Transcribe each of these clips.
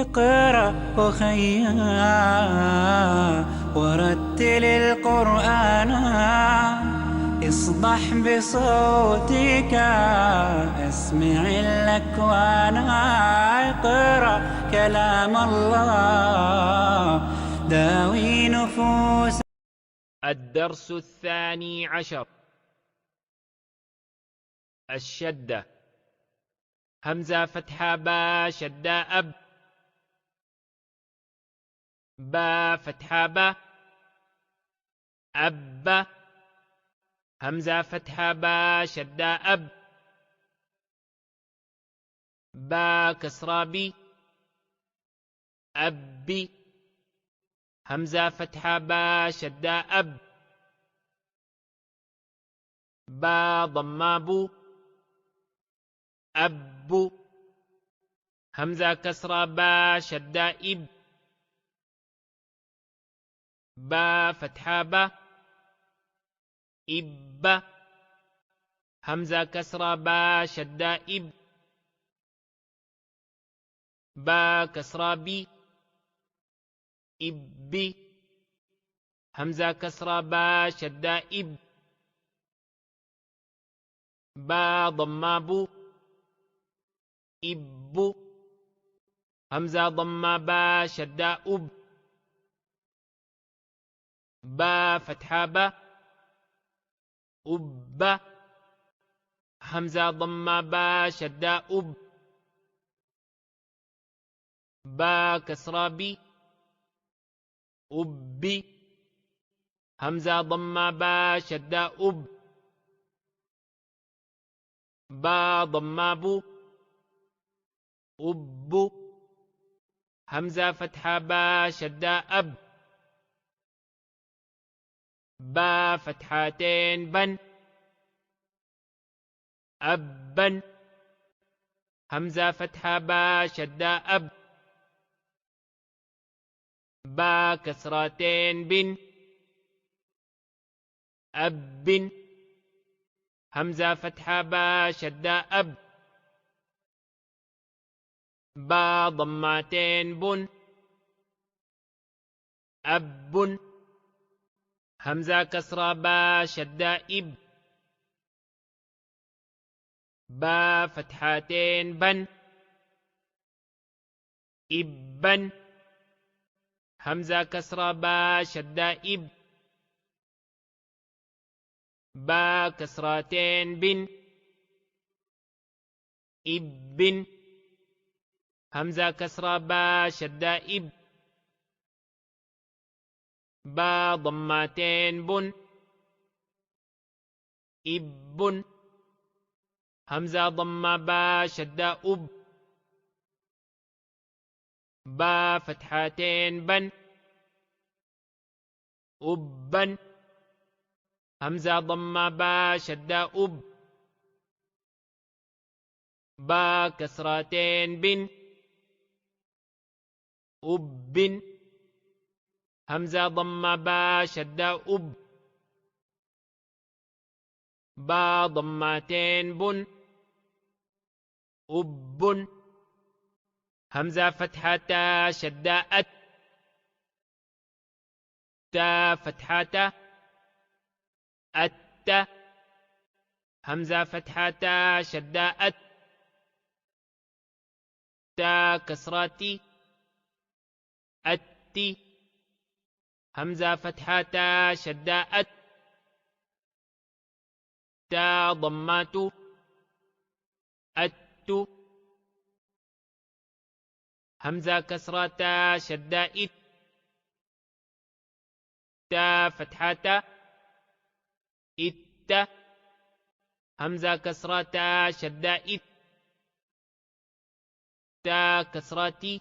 اقرأ أخيا ورتل القرآن. اصبح بصوتك اسمع الأكوان. اقرأ كلام الله داوي نفوس. الدرس الثاني عشر. الشدة. همزة فتحة با شدة أب. با فتحة با أب همزة فتحة با شدة أب با كسرة بي أبي همزة فتحة با شدة أب با ضمة بو أب همزة كسرة با شدة إب. با فتحة با إب همزة كسرة با شدة إب با كسرة بي إب همزة كسرة با شدة إب با ضمة بو إب همزة ضمة با شدة أب. با فتحة با أب همزة ضمة با شدة أب با كسرة بي أب همزة ضمة با شدة أب با ضمة بو أب همزة فتحة با شدة أب. با فتحتين بن أبا همزة فتحة با شدة أب با كسرتين بن أب همزة فتحة با شدة أب با ضمتين بن أب همزة كسرة با شدة إب. با فتحتين بن. إبا همزة كسرة با شدة إب. با كسرتين بن. إب همزة كسرة با شدة إب. با ضمتين بن إب همزة ضمة با شدة أب. با فتحتين بن. أبا همزة ضمة با شدة أب. با كسرتين بن. أب همزة ضمة با شدة أب. با ضمتين بن أب. همزة فتحة شدة أت. تا فتحة أت. همزة فتحة شدة أت. تا كسرتي أتي همزة فتحة تا أت تا ضمات أت همزة كسرة تا إت تا فتحة إت همزة كسرة تا إت تا كسرتي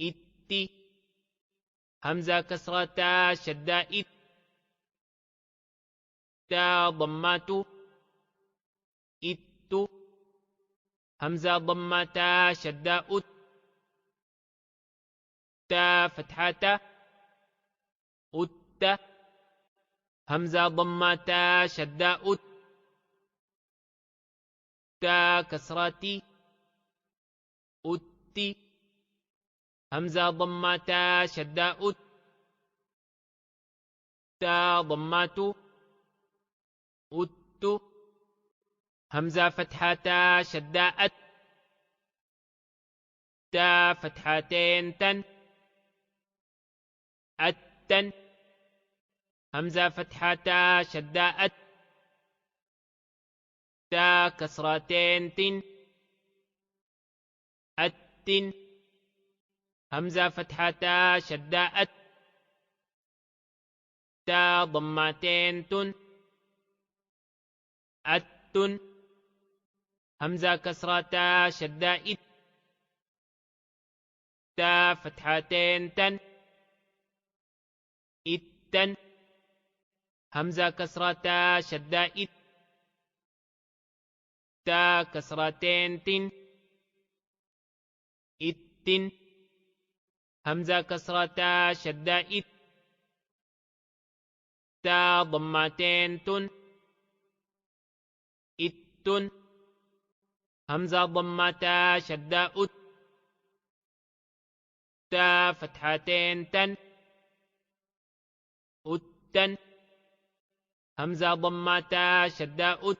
إت همزة كسرة تا شدة إت تا ضمات إت همزة ضمة تا شدة أت تا فتحة أت همزة ضمة تا شدة أت تا كسرتي أت همزة ضمة شدة أت ضمة أت همزة فتحة شدة أت فتحتين تن أتن. همزة فتحة شدة أت تا كسرتين تن أتن. همزة فتحة شدة أت تا ضمتين تن أتن همزة كسرة شدة إت تا فتحتين تن إتن همزة كسرة شدة إت تا كسرتين تن إتن همزة كسرة شدة إت تا ضمتين تن إتن. همزة ضمتا شدة أت تا فتحتين تن أتن. همزة ضمتا شدة أت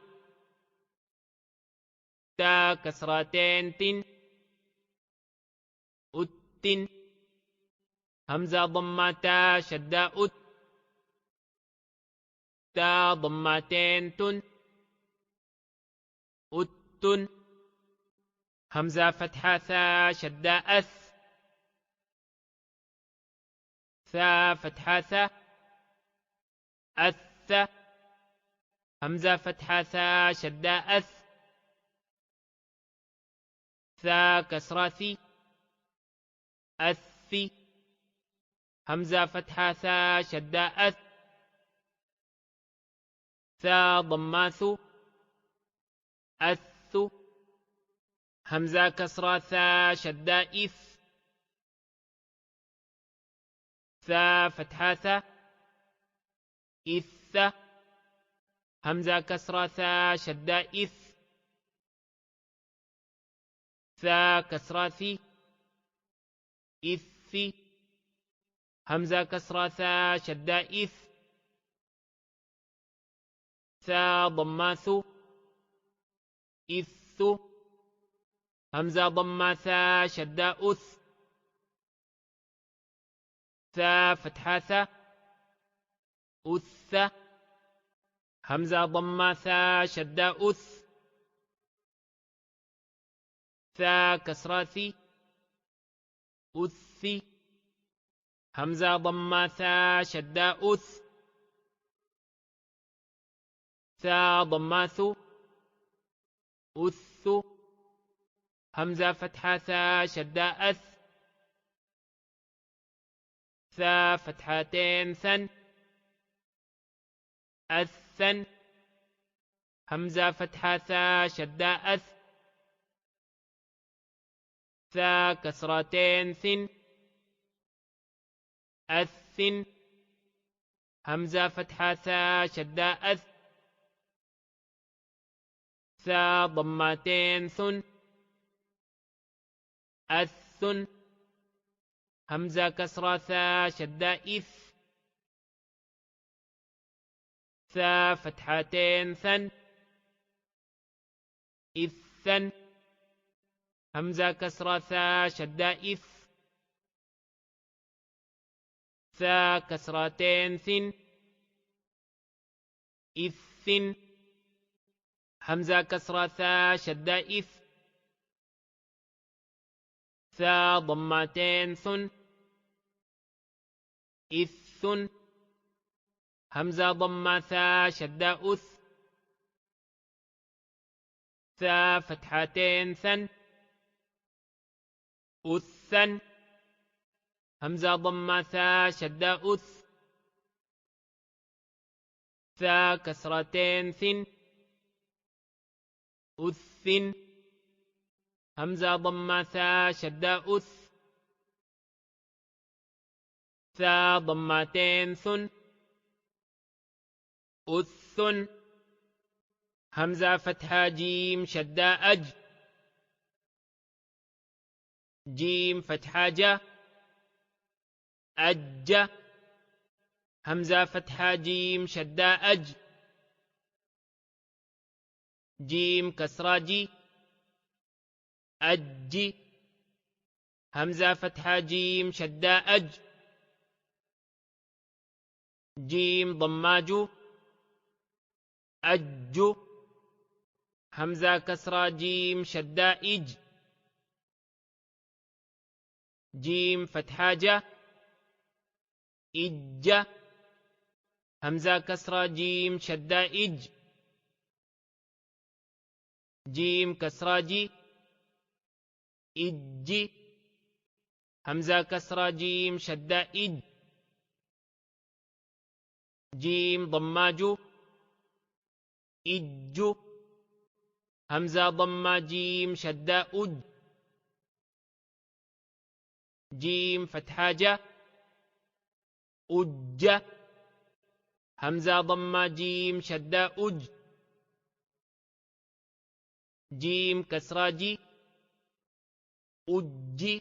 تا كسرتين تن أتن. همزة ضمتا شدة تا ضمتين تن أتن همزة فتحة ثا شدة أث. ثا فتحة ثا أث. همزة فتحة ثا شدة أث. ثا كسرة ثي أث. همزة فتحة ثا شدة أث. ثا ضماث أث. همزة كسرة ثا شدة إث ثا فتحة ثا. إث. همزة كسرة ثا شدة إث ثا كسرة ثي إث. همزة كسرة ثا شدة إث. ثا ضماث إث. همزة ضمة ثا شدة أث. ثا فتحة ثا أث. همزة ضمة ثا شدة أث. ثا كسرة ثي أث. همزة ضمة ثا شدة أث ثا ضماث أث همزة فتحة ثا شدة أث ثا فتحتين ثن أثن همزة فتحة ثا شدة أث ثا كسرتين ثن أثن همزة فتحة ثا شدة أث ثا ضمتين ثن. أثن همزة كسرة ثا شدة إث ثا فتحتين ثن. إثن. همزة كسرة ثا شدة إث ثا كسرتين ثن. إثن همزة كسرة ثا شدة إث. ثا ضمتين ثن. إث همزة ضمة ثا شدة أث. ثا فتحتين ثن. أثن همزة ضمة ثا شدة أث ثا كسرتين ثن أث همزة ضمة ثا شدة أث ثا ضمتين ثن أث همزة فتحة جيم شدة أج. جيم فتحة جا. أج همزة فتحة جيم شدة أج. جيم كسرة جي. أج همزة فتحة جيم شدة أج. جيم ضماج أج همزة كسرة جيم شدة إج. جيم فتحة جا. إج. همزة كسرة جيم شدة إج. جيم كسرة جي. إج. همزة كسرة جيم شدة إج. جيم ضماج إج. همزة ضمة جيم شدة أج. جيم فتحة جا. أج همزة ضمة جيم شدة أج جيم كسرة جي أج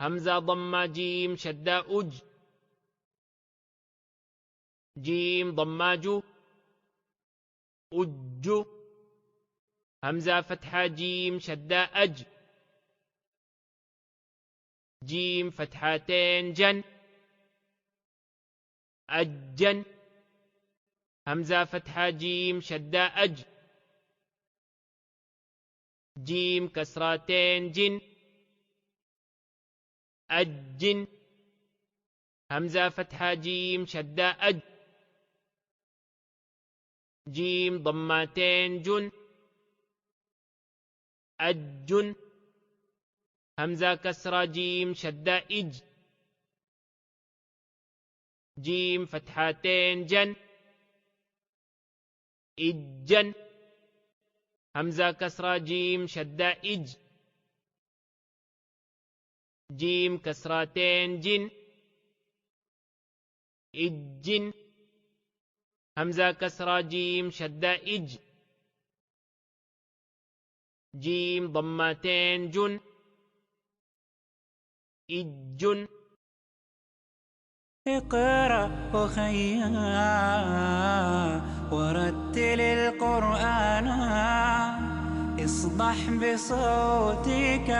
همزة ضمة جيم شدة أج جيم ضماج أج همزة فتحة جيم شدة أج جيم فتحتين جن أجن. همزة فتحة جيم شدة أج. جيم كسرتين جن. أجن. همزة فتحة جيم شدة أج. جيم ضمتين جن. أج همزة كسرة جيم شدة إج. جيم فتحتين جن. إجن همزة كسرة جيم شدة إج. جيم كسرتين جن. إجن همزة كسرة جيم شدة إج. جيم ضمتين جن. إج اقرأ أخيا ورتل القرآن. اصبح بصوتك